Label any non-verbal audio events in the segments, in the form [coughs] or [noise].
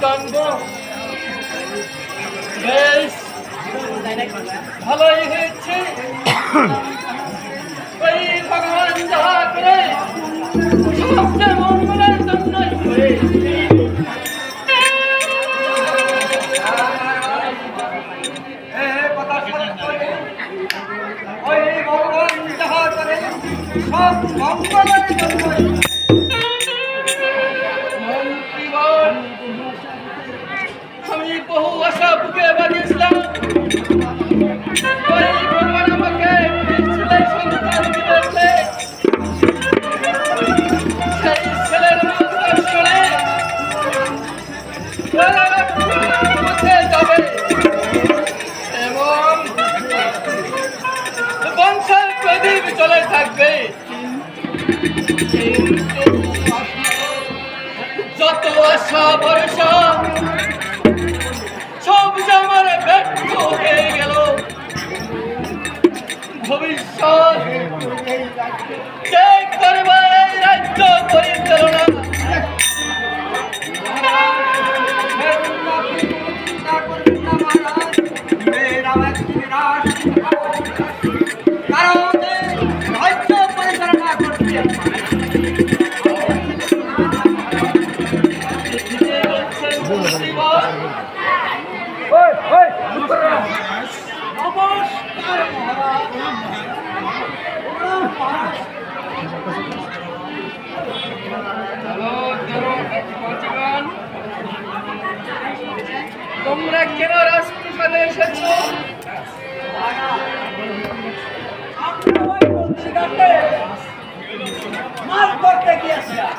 দণ্ড বেশ। ভালোই হয়েছে। [coughs] ওই ভগবান যাহা করে সব যেমন যত আশা ভরসা সব আমার ব্যর্থ হয়ে গেল। ভবিষ্যৎ করবে রাজ্য। তোমরা কেন রাজপ্রসাদে এসেছ? মার করতে গিয়েছিলাম।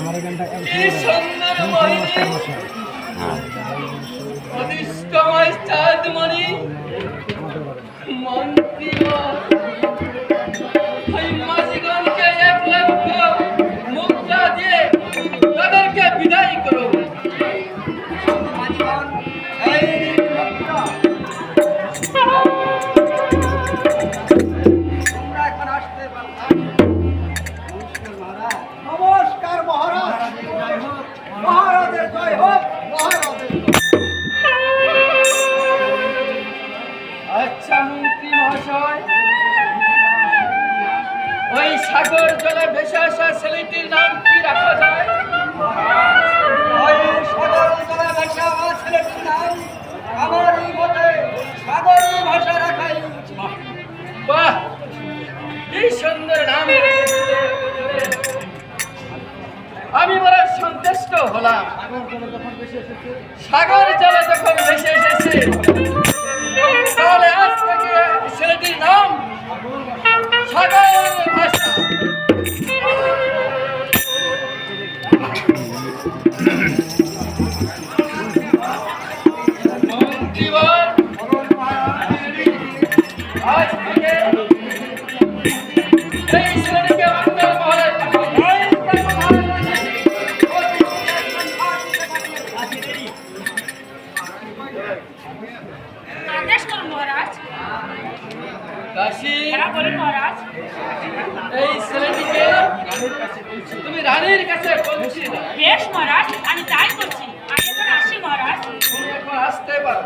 আমার এখানটা মাস্টার মন্ত্রী হলাম। সাগর জলে যখন ভেসে এসেছি তাহলে আজ থেকে ছেলেটির নাম সাগর ভাষা। Hey, তুমি রানীর কাছে বলছি বেশ মহারাজ আমি তাই করছি আমি এখন আসি মহারাজ তুমি এখন আসতে পারো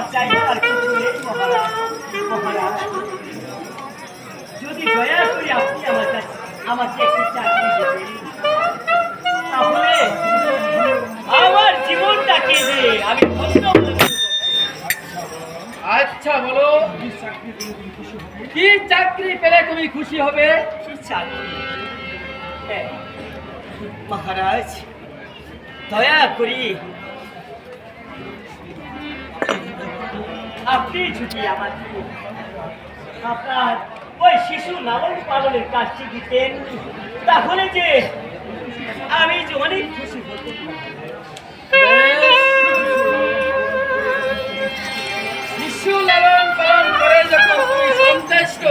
কিছু নেই মহারাজ মহারাজ যদি দয়া করে আপনি আমার কাছে আমাকে একটু চাকরি দেবেন তাহলে আমার জীবনটাকে যে আমি ধন্য। আচ্ছা বলো। কি চাকরি পেলে তুমি খুশি হবে? হ্যাঁ, মহারাজ দয়া করি আপনি যদি আমাকে আপনার ওই শিশু লালন পালনের কাজটি দিতেন, তাহলে যে আমি যে অনেক খুশি শিশু লালন পালন করে যখন সন্তুষ্ট